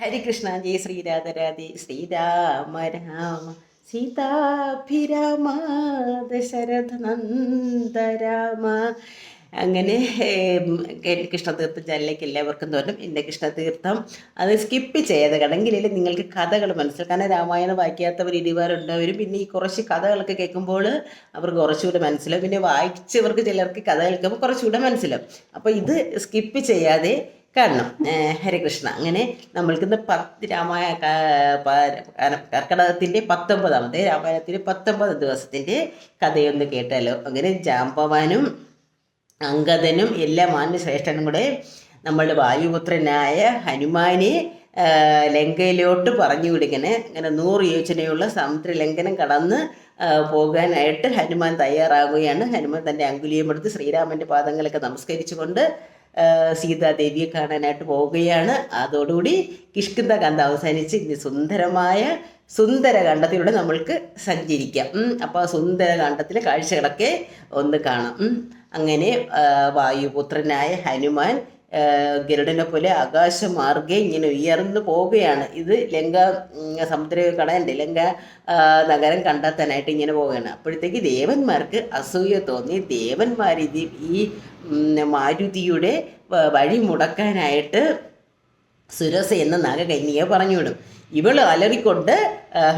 ഹരികൃഷ്ണ ജയ ശ്രീരാധരാധി ശ്രീരാമ രാമ സീതാഭിരാമ ദശരഥ നന്ദരാമ അങ്ങനെ ഏം, കെ- കൃഷ്ണതീർത്ഥം ചാനലിലേക്ക് എല്ലാവർക്കും തോന്നും എന്റെ കൃഷ്ണതീർത്ഥം. അത് സ്കിപ്പ് ചെയ്ത് കടങ്കിൽ നിങ്ങൾക്ക് കഥകൾ മനസ്സിലാക്കാൻ രാമായണം വായിക്കാത്തവർ ഇരുവാറുണ്ടാവരും പിന്നെ ഈ കുറച്ച് കഥകളൊക്കെ കേൾക്കുമ്പോൾ അവർക്ക് കുറച്ചുകൂടെ മനസ്സിലാവും. പിന്നെ വായിച്ചവർക്ക് ചിലർക്ക് കഥ കേൾക്കുമ്പോൾ കുറച്ചുകൂടെ മനസ്സിലാവും. അപ്പോൾ ഇത് സ്കിപ്പ് ചെയ്യാതെ കാണണം ഹരികൃഷ്ണ അങ്ങനെ നമ്മൾക്കിന്ന് പത്ത് രാമായ കർക്കടകത്തിന്റെ പത്തൊമ്പതാമത്തെ രാമായണത്തിന്റെ പത്തൊമ്പത് ദിവസത്തിന്റെ കഥയൊന്ന് കേട്ടാലോ? അങ്ങനെ ജാമ്പവാനും അങ്കദനും എല്ലാ മാന്യശ്രേഷ്ഠനും കൂടെ നമ്മളുടെ വായുപുത്രനായ ഹനുമാനെ ലങ്കയിലോട്ട് പറഞ്ഞു വിടിക്കണേ അങ്ങനെ നൂറ് യോജനയുള്ള സമുദ്രലംഘനം കടന്ന് പോകാനായിട്ട് ഹനുമാൻ തയ്യാറാകുകയാണ് ഹനുമാൻ തന്റെ അങ്കുലിയം എടുത്ത് ശ്രീരാമന്റെ പാദങ്ങളൊക്കെ നമസ്കരിച്ചുകൊണ്ട് സീതാദേവിയെ കാണാനായിട്ട് പോവുകയാണ്. അതോടുകൂടി കിഷ്കിന്ത കണ്ട അവസാനിച്ച് ഇനി സുന്ദരമായ സുന്ദര കണ്ടത്തിലൂടെ നമ്മൾക്ക് സഞ്ചരിക്കാം. അപ്പോൾ സുന്ദര കണ്ടത്തിലെ കാഴ്ചകളൊക്കെ ഒന്ന് കാണാം. അങ്ങനെ വായുപുത്രനായ ഹനുമാൻ ഗരുഡനെ പോലെ ആകാശമാർഗെ ഇങ്ങനെ ഉയർന്നു പോവുകയാണ്. ഇത് ലങ്ക സമുദ്രം കടയണ്ട് ലങ്ക നഗരം കണ്ടെത്താനായിട്ട് ഇങ്ങനെ പോവുകയാണ്. അപ്പോഴത്തേക്ക് ദേവന്മാർക്ക് അസൂയ തോന്നി. ദേവന്മാർ ഇത് ഈ മാരുതിയുടെ വഴി മുടക്കാനായിട്ട് സുരസ എന്ന നാഗകന്യയെ പറഞ്ഞു വിടും ഇവൾ അലറിക്കൊണ്ട്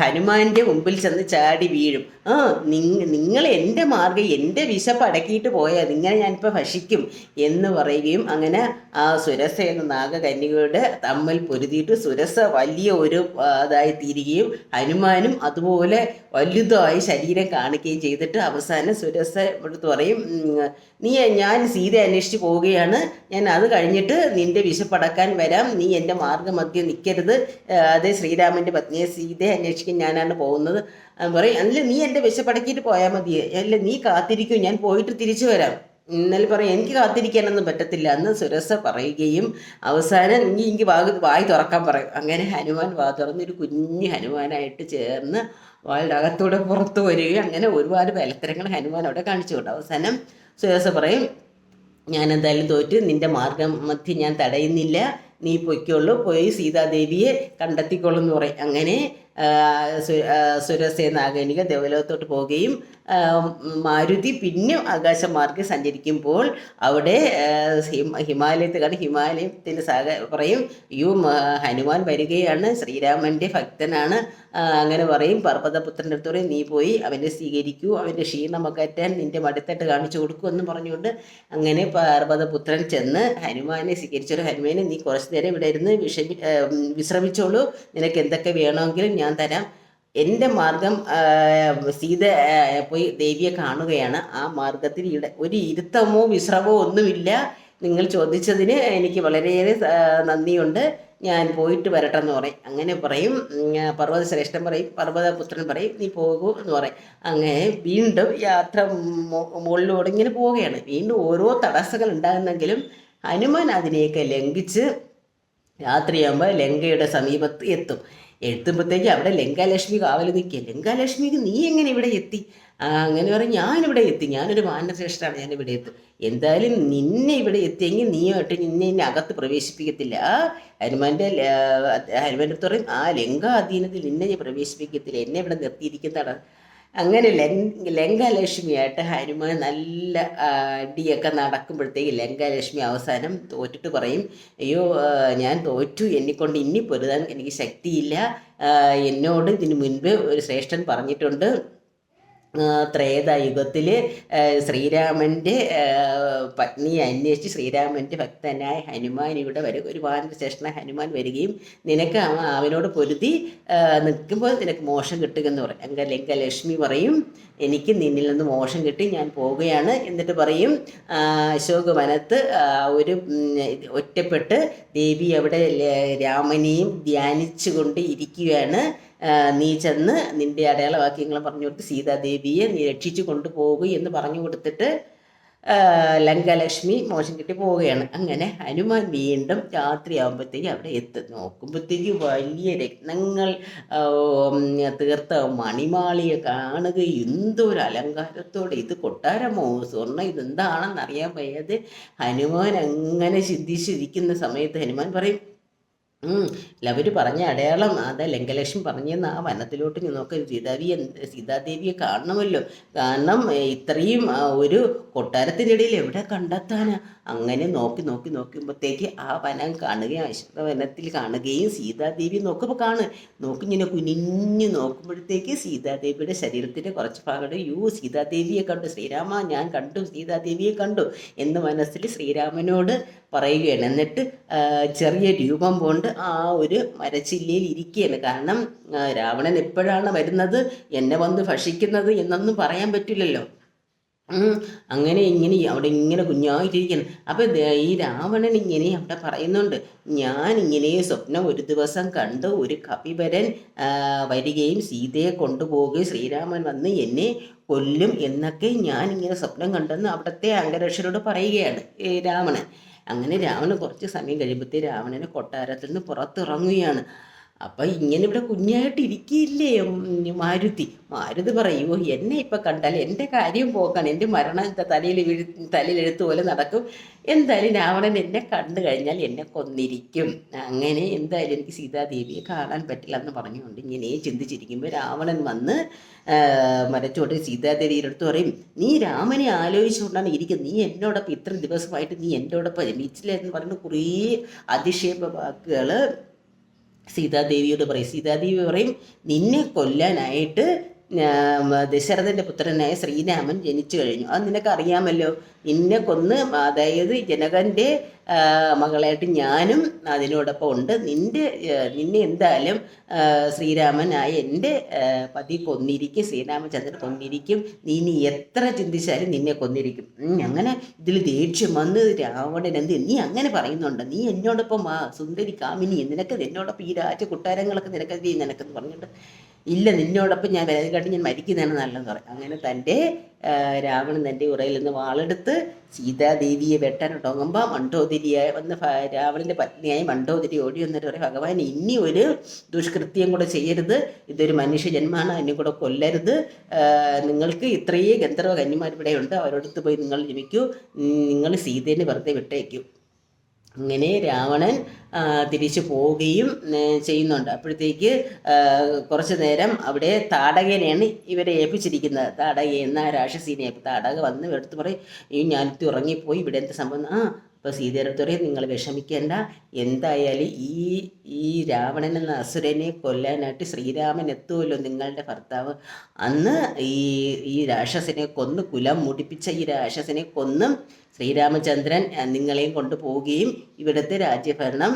ഹനുമാന്റെ മുമ്പിൽ ചെന്ന് ചാടി വീഴും. ആ നിങ്ങ നിങ്ങൾ എന്റെ മാർഗം എന്റെ വിശപ്പ് അടക്കിയിട്ട് പോയാൽ നിങ്ങളെ ഞാനിപ്പോൾ ഭക്ഷിക്കും എന്ന് പറയുകയും അങ്ങനെ ആ സുരസ എന്ന നാഗകന്യകയുടെ തമ്മിൽ പൊരുതിയിട്ട് സുരസ വലിയ ഒരു ഇതായി തീരുകയും ഹനുമാനും അതുപോലെ വലുതായി ശരീരം കാണിക്കുകയും ചെയ്തിട്ട് അവസാനം സുരസ എടുത്ത് പറയും നീ ഞാൻ സീത അന്വേഷിച്ച് പോവുകയാണ്. ഞാൻ അത് കഴിഞ്ഞിട്ട് നിന്റെ വിശപ്പടക്കാൻ വരാം. നീ എന്റെ മാർഗമധ്യം നിൽക്കരുത് അതേ ശ്രീരാമന്റെ പത്നിയെ സീതയെ അന്വേഷിക്കാൻ ഞാനാണ് പോകുന്നത്. പറയും. അല്ല നീ എന്റെ വിശപ്പടക്കിയിട്ട് പോയാൽ മതി അല്ല നീ കാത്തിരിക്കും. ഞാൻ പോയിട്ട് തിരിച്ചു വരാം. എന്നാൽ പറയും എനിക്ക് കാത്തിരിക്കാനൊന്നും പറ്റത്തില്ല. എന്ന് സുരസ പറയുകയും അവസാനം ഇനി എനിക്ക് വാഗ് വായി തുറക്കാൻ പറയും. അങ്ങനെ ഹനുമാൻ വാ തുറന്നൊരു കുഞ്ഞു ഹനുമാനായിട്ട് ചേർന്ന് വാളുടെ അകത്തൂടെ പുറത്തു വരികയും അങ്ങനെ ഒരുപാട് ബലത്തരങ്ങൾ ഹനുമാൻ അവിടെ കാണിച്ചു കൊണ്ട് അവസാനം സുരസ പറയും ഞാൻ എന്തായാലും തോറ്റ്. നിന്റെ മാർഗം മധ്യം ഞാൻ തടയുന്നില്ല. നീ പൊയ്ക്കോളൂ പോയി സീതാദേവിയെ കണ്ടെത്തിക്കോളൂ എന്ന് പറയും. അങ്ങനെ ആ, സു- ആ, സുരസേ നാഗനിക ദേവലോകത്തോട്ട് പോവുകയും മാരുതി പിന്നെ ആകാശമാർഗം സഞ്ചരിക്കുമ്പോൾ അവിടെ ഹിമാലയത്തിൽ കാണും ഹിമാലയത്തിന്റെ സാഗ പറയും യു ഹനുമാൻ വരികയാണ്. ശ്രീരാമന്റെ ഭക്തനാണ്. അങ്ങനെ പറയും പർവതപുത്രന്റെ അടുത്ത് പറയും നീ പോയി അവനെ സ്വീകരിക്കൂ അവന്റെ ക്ഷീണമൊക്കെ അറ്റാൻ നിന്റെ മടുത്തട്ട് കാണിച്ചു കൊടുക്കൂ എന്ന് പറഞ്ഞുകൊണ്ട് അങ്ങനെ പർവതപുത്രൻ ചെന്ന് ഹനുമാനെ സ്വീകരിച്ചൊരു ഹനുമാനെ നീ കുറച്ച് നേരം ഇവിടെ ഇരുന്ന് വിശ്രമിച്ചോളൂ. നിനക്ക് എന്തൊക്കെ വേണമെങ്കിലും ഞാൻ തരാം. എന്റെ മാർഗം സീത പോയി ദേവിയെ കാണുകയാണ്. ആ മാർഗത്തിൽ ഇവിടെ ഒരു ഇരുത്തമോ വിശ്രമോ ഒന്നുമില്ല. നിങ്ങൾ ചോദിച്ചതിന് എനിക്ക് വളരെയേറെ നന്ദിയുണ്ട്. ഞാൻ പോയിട്ട് വരട്ടെ എന്ന് പറയും. അങ്ങനെ പറയും. പർവത ശ്രേഷ്ഠൻ പറയും പർവതപുത്രൻ പറയും നീ പോകൂ എന്ന് പറയും. അങ്ങനെ വീണ്ടും യാത്ര മുകളിലൂടെ ഇങ്ങനെ പോവുകയാണ്. വീണ്ടും ഓരോ തടസ്സങ്ങൾ ഉണ്ടാകുന്നെങ്കിലും ഹനുമാൻ അതിനെയൊക്കെ ലംഘിച്ച് രാത്രിയാകുമ്പോൾ ലങ്കയുടെ സമീപത്ത് എത്തും. എത്തുമ്പോഴത്തേക്ക് അവിടെ ലങ്കാലക്ഷ്മി കാവൽ നിൽക്കുക ലങ്കാലക്ഷ്മിക്ക് നീ എങ്ങനെ ഇവിടെ എത്തി? അങ്ങനെ പറഞ്ഞ് ഞാനിവിടെ എത്തി. ഞാനൊരു മാനശ്രേഷ്ഠാണ് ഞാൻ ഇവിടെ എത്തും. എന്തായാലും നിന്നെ ഇവിടെ എത്തിയെങ്കിൽ നീയായിട്ട് നിന്നെ ഇനി അകത്ത് പ്രവേശിപ്പിക്കത്തില്ല. ഹനുമാന്റെ ഹനുമാന്റെ അടുത്ത് പറയും ആ ലങ്ക അധീനത്തിൽ നിന്നെ ഞാൻ പ്രവേശിപ്പിക്കത്തില്ല. എന്നെ ഇവിടെ നിർത്തിയിരിക്കുന്നതാണ്. അങ്ങനെ ലങ്ക ലങ്കാലക്ഷ്മിയായിട്ട് ഹനുമാൻ നല്ല അടിയൊക്കെ നടക്കുമ്പോഴത്തേക്ക് ലങ്കാലക്ഷ്മി അവസാനം തോറ്റിട്ട് പറയും അയ്യോ ഞാൻ തോറ്റു എന്നെക്കൊണ്ട് ഇനി പൊരുതാൻ എനിക്ക് ശക്തിയില്ല. എന്നോട് ഇതിനു മുൻപ് ഒരു ശ്രേഷ്ഠൻ പറഞ്ഞിട്ടുണ്ട്. ത്രേതായുഗത്തിൽ ശ്രീരാമന്റെ പത്നിയെ അന്വേഷിച്ച് ശ്രീരാമന്റെ ഭക്തനായ ഹനുമാൻ ഇവിടെ വരും ഒരു വാനശ്രേഷ്ഠന ഹനുമാൻ വരികയും നിനക്ക് അവനോട് പൊരുതി നിൽക്കുമ്പോൾ നിനക്ക് മോശം കിട്ടുമെന്ന് പറയും. അങ്ങനെ ലങ്കലക്ഷ്മി പറയും എനിക്ക് നിന്നിൽ നിന്ന് മോശം കിട്ടി ഞാൻ പോവുകയാണ് എന്നിട്ട് പറയും. അശോക അശോകവനത്ത് ഒരു ഒറ്റപ്പെട്ട് ദേവി അവിടെ രാമനെയും ധ്യാനിച്ചുകൊണ്ട് ഇരിക്കുകയാണ്. നീ ചെന്ന് നിന്റെ അടയാളവാക്യങ്ങൾ പറഞ്ഞു കൊടുത്ത് സീതാദേവിയെ നീ രക്ഷിച്ചു കൊണ്ടുപോകൂ എന്ന് പറഞ്ഞു കൊടുത്തിട്ട് ലങ്കലക്ഷ്മി മോശം കിട്ടി പോവുകയാണ്. അങ്ങനെ ഹനുമാൻ വീണ്ടും രാത്രി ആകുമ്പോഴത്തേക്കും അവിടെ എത്തും. നോക്കുമ്പോഴത്തേക്ക് വലിയ രത്നങ്ങൾ തീർത്ത മണിമാളിയെ കാണുക. എന്തൊരു അലങ്കാരത്തോടെ. ഇത് കൊട്ടാരമോ? സ്വർണ ഇതെന്താണെന്ന് അറിയാൻ വയ്യാതെ ഹനുമാൻ അങ്ങനെ ചിന്തിച്ചിരിക്കുന്ന സമയത്ത് ഹനുമാൻ പറയും അവർ പറഞ്ഞ അടയാളം അതെ ലങ്കലക്ഷ്മി പറഞ്ഞെന്ന് ആ വനത്തിലോട്ട് നീ നോക്കാം സീതാവി സീതാദേവിയെ കാണണമല്ലോ. കാരണം ഇത്രയും ഒരു കൊട്ടാരത്തിനിടയിൽ എവിടെ കണ്ടെത്താനാ? അങ്ങനെ നോക്കി നോക്കി നോക്കുമ്പോഴത്തേക്ക് ആ വനം കാണുകയും അശോക വനത്തിൽ കാണുകയും സീതാദേവി നോക്കുമ്പോൾ കാണുക നോക്കി ഇങ്ങനെ കുനിഞ്ഞു നോക്കുമ്പോഴത്തേക്ക് സീതാദേവിയുടെ ശരീരത്തിന്റെ കുറച്ച് ഭാഗം യു സീതാദേവിയെ കണ്ടു. ശ്രീരാമ ഞാൻ കണ്ടു. സീതാദേവിയെ കണ്ടു. എന്ന് മനസ്സിൽ ശ്രീരാമനോട് പറയുകയാണ്. എന്നിട്ട് ചെറിയ രൂപം കൊണ്ട് ആ ഒരു മരച്ചില്ലയിൽ ഇരിക്കുകയാണ്. കാരണം രാവണൻ എപ്പോഴാണ് വരുന്നത്? എന്നെ വന്ന് ഭക്ഷിക്കുന്നത് എന്നൊന്നും പറയാൻ പറ്റില്ലല്ലോ. അങ്ങനെ ഇങ്ങനെ അവിടെ ഇങ്ങനെ കുഞ്ഞായിട്ടിരിക്കണം അപ്പം ഈ രാവണൻ ഇങ്ങനെ അവിടെ പറയുന്നുണ്ട് ഞാൻ ഇങ്ങനെ സ്വപ്നം ഒരു ദിവസം കണ്ട് ഒരു കപിവരൻ വരികയും സീതയെ കൊണ്ടുപോവുകയും ശ്രീരാമൻ വന്ന് എന്നെ കൊല്ലും എന്നൊക്കെ ഞാൻ ഇങ്ങനെ സ്വപ്നം കണ്ടെന്ന് അവിടുത്തെ അംഗരക്ഷരോട് പറയുകയാണ് ഈ രാവണൻ. അങ്ങനെ രാവണൻ കുറച്ച് സമയം കഴിയുമ്പോഴത്തേ രാവണന് കൊട്ടാരത്തിൽ നിന്ന് പുറത്തിറങ്ങുകയാണ്. അപ്പം ഇങ്ങനെ ഇവിടെ കുഞ്ഞായിട്ട് ഇരിക്കില്ലേ മാരുതി. മാരുതി പറയുമോ എന്നെ ഇപ്പം കണ്ടാൽ എന്റെ കാര്യം പോക്കാണ്. എന്റെ മരണം തലയിൽ വീഴ് തലയിൽ എഴുത്ത് പോലെ നടക്കും. എന്തായാലും രാവണൻ എന്നെ കണ്ടു കഴിഞ്ഞാൽ എന്നെ കൊന്നിരിക്കും. അങ്ങനെ എന്തായാലും എനിക്ക് സീതാദേവിയെ കാണാൻ പറ്റില്ല എന്ന് പറഞ്ഞുകൊണ്ട് ഇങ്ങനെ ചിന്തിച്ചിരിക്കുമ്പോൾ രാവണൻ വന്ന് മരച്ചോട്ട് സീതാദേവിയുടെ അടുത്ത് പറയും നീ രാമനെ ആലോചിച്ചുകൊണ്ടാണ് ഇരിക്കുന്നത്. നീ എന്നോടൊപ്പം ഇത്ര ദിവസമായിട്ട് നീ എന്നോടൊപ്പം ജനിച്ചില്ല എന്ന് പറയുന്ന കുറേ അതിക്ഷേപ വാക്കുകൾ സീതാദേവിയോട് പറയും സീതാദേവി പറയും നിന്നെ കൊല്ലാനായിട്ട് ദശരഥന്റെ പുത്രനായ ശ്രീരാമൻ ജനിച്ചു കഴിഞ്ഞു. അത് നിനക്കറിയാമല്ലോ? നിന്നെ കൊന്ന് അതായത് ജനകന്റെ മകളായിട്ട് ഞാനും അതിനോടൊപ്പം ഉണ്ട്. നിന്റെ നിന്നെ എന്തായാലും ശ്രീരാമനായ എന്റെ പതി കൊന്നിരിക്കും. ശ്രീരാമചന്ദ്രൻ കൊന്നിരിക്കും. നീ ഇനി എത്ര ചിന്തിച്ചാലും നിന്നെ കൊന്നിരിക്കും. അങ്ങനെ ഇതിൽ ദേഷ്യം വന്ന് രാവണൻ എന്ത് നീ അങ്ങനെ പറയുന്നുണ്ട്. നീ എന്നോടൊപ്പം ആ സുന്ദരി കാമിനി നിനക്ക് എന്നോടൊപ്പം ഈ രാജ കൊട്ടാരങ്ങളൊക്കെ നിനക്ക് നിനക്കെന്ന് പറഞ്ഞിട്ട് ഇല്ല നിന്നോടൊപ്പം ഞാൻ വരാതെ ഞാൻ മരിക്കുന്നതാണ് നല്ലതെന്ന് പറയും. അങ്ങനെ തന്റെ രാവണൻ തന്റെ ഉറയിൽ നിന്ന് വാളെടുത്ത് സീതാദേവിയെ വെട്ടാൻ തുടങ്ങുമ്പോൾ മണ്ഡോദരിയായ വന്ന് രാവണന്റെ പത്നിയായി മണ്ഡോദരി ഓടി വന്നിട്ട് പറയും ഭഗവാൻ ഇനി ഒരു ദുഷ്കൃത്യം കൂടെ ചെയ്യരുത്. ഇതൊരു മനുഷ്യജന്മാണ് അതിനെ കൂടെ കൊല്ലരുത്. നിങ്ങൾക്ക് ഇത്രയേ ഗന്ധർവ കന്യമാർ ഇവിടെ ഉണ്ട്. അവരോടത്ത് പോയി നിങ്ങൾ ജമിക്കൂ നിങ്ങൾ സീതേനെ വെറുതെ വിട്ടേക്കൂ. അങ്ങനെ രാവണൻ തിരിച്ചു പോവുകയും ചെയ്യുന്നുണ്ട്. അപ്പോഴത്തേക്ക് കുറച്ചു നേരം അവിടെ താടകനെയാണ് ഇവരെ ഏൽപ്പിച്ചിരിക്കുന്നത്. താടക എന്ന രാക്ഷസീനെ താടക വന്ന് എടുത്തു പറയും ഈ ഞാനിത്തി ഉറങ്ങിപ്പോയി ഇവിടെ എന്ത് സംഭവം? ആ അപ്പോൾ പറയും നിങ്ങൾ വിഷമിക്കേണ്ട. എന്തായാലും ഈ ഈ രാവണൻ എന്ന അസുരനെ കൊല്ലാനായിട്ട് ശ്രീരാമൻ എത്തുമല്ലോ നിങ്ങളുടെ ഭർത്താവ്. അന്ന് ഈ ഈ രാക്ഷസനെ കൊന്ന് കുലം മുടിപ്പിച്ച ഈ രാക്ഷസനെ കൊന്നും ശ്രീരാമചന്ദ്രൻ നിങ്ങളെയും കൊണ്ടുപോവുകയും ഇവിടുത്തെ രാജ്യഭരണം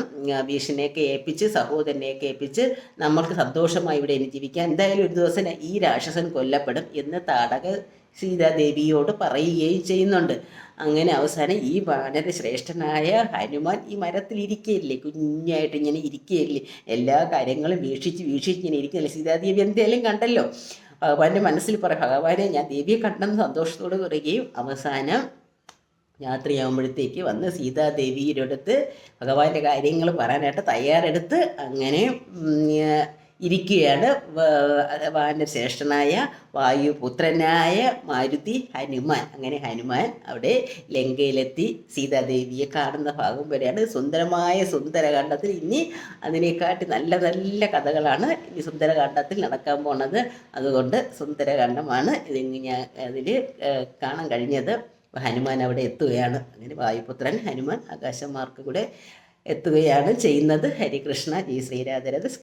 ഭീഷണിയൊക്കെ ഏൽപ്പിച്ച് സഹോദരനെയൊക്കെ ഏൽപ്പിച്ച് നമ്മൾക്ക് സന്തോഷമായി ഇവിടെ ഇനി ജീവിക്കാം എന്തായാലും ഒരു ദിവസം ഈ രാക്ഷസൻ കൊല്ലപ്പെടും എന്ന് താടക സീതാദേവിയോട് പറയുകയും ചെയ്യുന്നുണ്ട്. അങ്ങനെ അവസാനം ഈ വാനര ശ്രേഷ്ഠനായ ഹനുമാൻ ഈ മരത്തിൽ ഇരിക്കുകയില്ലേ? കുഞ്ഞായിട്ട് ഇങ്ങനെ ഇരിക്കുകയില്ലേ? എല്ലാ കാര്യങ്ങളും വീക്ഷിച്ച് വീക്ഷിച്ച് ഇങ്ങനെ ഇരിക്കുന്നില്ല സീതാദേവി എന്തെങ്കിലും കണ്ടല്ലോ? ഭഗവാന്റെ മനസ്സിൽ പറയും ഭഗവാനെ ഞാൻ ദേവിയെ കണ്ടെന്ന് സന്തോഷത്തോട് പറയുകയും അവസാനം രാത്രിയാകുമ്പോഴത്തേക്ക് വന്ന് സീതാദേവിയുടെ അടുത്ത് ഭഗവാന്റെ കാര്യങ്ങൾ പറയാനായിട്ട് തയ്യാറെടുത്ത് അങ്ങനെ ഇരിക്കുകയാണ്. വാനശ്രേഷ്ഠനായ വായുപുത്രനായ മാരുതി ഹനുമാൻ. അങ്ങനെ ഹനുമാൻ അവിടെ ലങ്കയിലെത്തി സീതാദേവിയെ കാണുന്ന ഭാഗം വരെയാണ്. സുന്ദരമായ സുന്ദരകാണ്ഡത്തിൽ ഇനി അതിനെക്കാട്ടി നല്ല നല്ല കഥകളാണ് ഈ സുന്ദരകാണ്ഡത്തിൽ നടക്കാൻ പോണത്. അതുകൊണ്ട് സുന്ദരകാണ്ഡമാണ് ഇത് ഞാൻ അതിൽ കാണാൻ കഴിഞ്ഞത്. ഹനുമാൻ അവിടെ എത്തുകയാണ്. അങ്ങനെ വായുപുത്രൻ ഹനുമാൻ ആകാശമാർക്ക് കൂടെ എത്തുകയാണ് ചെയ്യുന്നത്. ഹരികൃഷ്ണ ജി ശ്രീരാധരത്